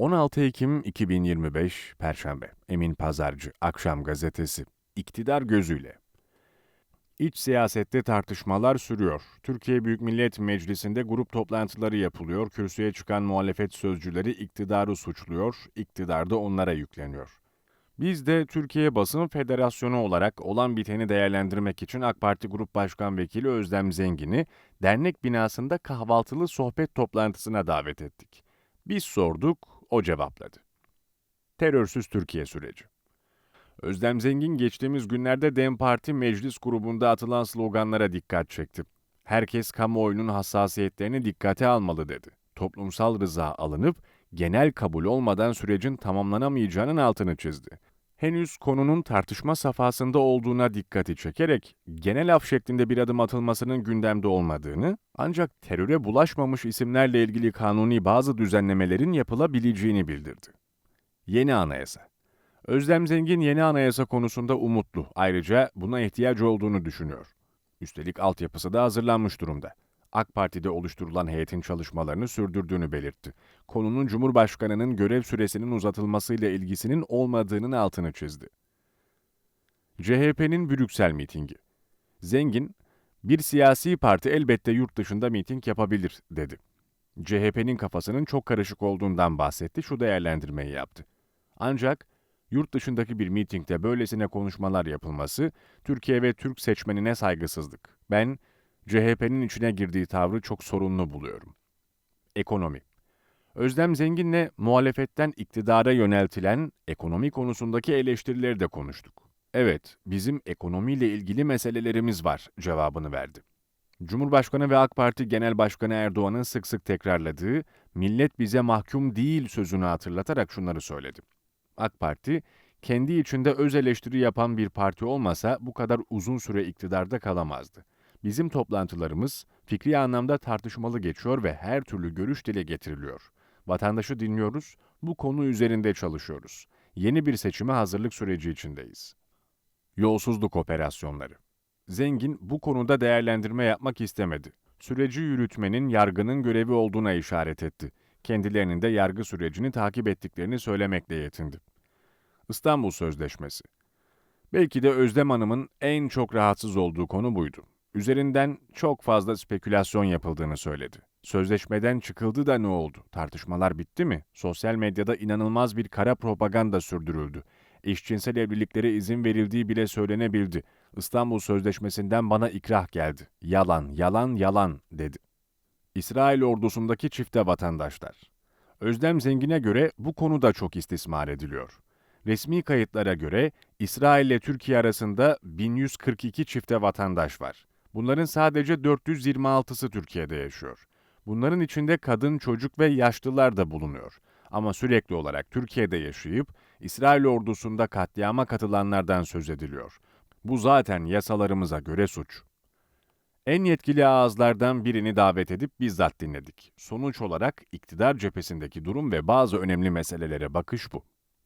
16 Ekim 2025 Perşembe Emin Pazarcı Akşam Gazetesi İktidar gözüyle İç siyasette tartışmalar sürüyor. Türkiye Büyük Millet Meclisi'nde grup toplantıları yapılıyor. Kürsüye çıkan muhalefet sözcüleri iktidarı suçluyor, iktidar da onlara yükleniyor. Biz de Türkiye Basın Federasyonu olarak olan biteni değerlendirmek için AK Parti Grup Başkan Vekili Özlem Zengin'i dernek binasında kahvaltılı sohbet toplantısına davet ettik. Biz sorduk, o cevapladı. Terörsüz Türkiye süreci. Özlem Zengin geçtiğimiz günlerde DEM Parti meclis grubunda atılan sloganlara dikkat çekti. Herkes kamuoyunun hassasiyetlerini dikkate almalı dedi. Toplumsal rıza alınıp genel kabul olmadan sürecin tamamlanamayacağının altını çizdi. Henüz konunun tartışma safhasında olduğuna dikkati çekerek genel af şeklinde bir adım atılmasının gündemde olmadığını, ancak teröre bulaşmamış isimlerle ilgili kanuni bazı düzenlemelerin yapılabileceğini bildirdi. Yeni anayasa Özlem Zengin yeni anayasa konusunda umutlu. Ayrıca buna ihtiyacı olduğunu düşünüyor. Üstelik altyapısı da hazırlanmış durumda. AK Parti'de oluşturulan heyetin çalışmalarını sürdürdüğünü belirtti. Konunun Cumhurbaşkanı'nın görev süresinin uzatılmasıyla ilgisinin olmadığının altını çizdi. CHP'nin Brüksel mitingi. Zengin, bir siyasi parti elbette yurt dışında miting yapabilir, dedi. CHP'nin kafasının çok karışık olduğundan bahsetti, şu değerlendirmeyi yaptı. Ancak yurt dışındaki bir mitingde böylesine konuşmalar yapılması, Türkiye ve Türk seçmenine saygısızlık. Ben, CHP'nin içine girdiği tavrı çok sorunlu buluyorum. Ekonomi Özlem Zengin'le muhalefetten iktidara yöneltilen ekonomi konusundaki eleştirileri de konuştuk. Evet, bizim ekonomiyle ilgili meselelerimiz var cevabını verdi. Cumhurbaşkanı ve AK Parti Genel Başkanı Erdoğan'ın sık sık tekrarladığı millet bize mahkum değil sözünü hatırlatarak şunları söyledi. AK Parti, kendi içinde öz eleştiri yapan bir parti olmasa bu kadar uzun süre iktidarda kalamazdı. Bizim toplantılarımız fikri anlamda tartışmalı geçiyor ve her türlü görüş dile getiriliyor. Vatandaşı dinliyoruz, bu konu üzerinde çalışıyoruz. Yeni bir seçime hazırlık süreci içindeyiz. Yolsuzluk operasyonları. Zengin bu konuda değerlendirme yapmak istemedi. Süreci yürütmenin yargının görevi olduğuna işaret etti. Kendilerinin de yargı sürecini takip ettiklerini söylemekle yetindi. İstanbul Sözleşmesi. Belki de Özlem Hanım'ın en çok rahatsız olduğu konu buydu. Üzerinden çok fazla spekülasyon yapıldığını söyledi. Sözleşmeden çıkıldı da ne oldu? Tartışmalar bitti mi? Sosyal medyada inanılmaz bir kara propaganda sürdürüldü. Eşcinsel evliliklere izin verildiği bile söylenebildi. İstanbul Sözleşmesi'nden bana ikrah geldi. Yalan, yalan, yalan dedi. İsrail ordusundaki çifte vatandaşlar. Özlem Zengin'e göre bu konu da çok istismar ediliyor. Resmi kayıtlara göre İsrail ile Türkiye arasında 1142 çifte vatandaş var. Bunların sadece 426'sı Türkiye'de yaşıyor. Bunların içinde kadın, çocuk ve yaşlılar da bulunuyor. Ama sürekli olarak Türkiye'de yaşayıp İsrail ordusunda katliama katılanlardan söz ediliyor. Bu zaten yasalarımıza göre suç. En yetkili ağızlardan birini davet edip bizzat dinledik. Sonuç olarak iktidar cephesindeki durum ve bazı önemli meselelere bakış bu.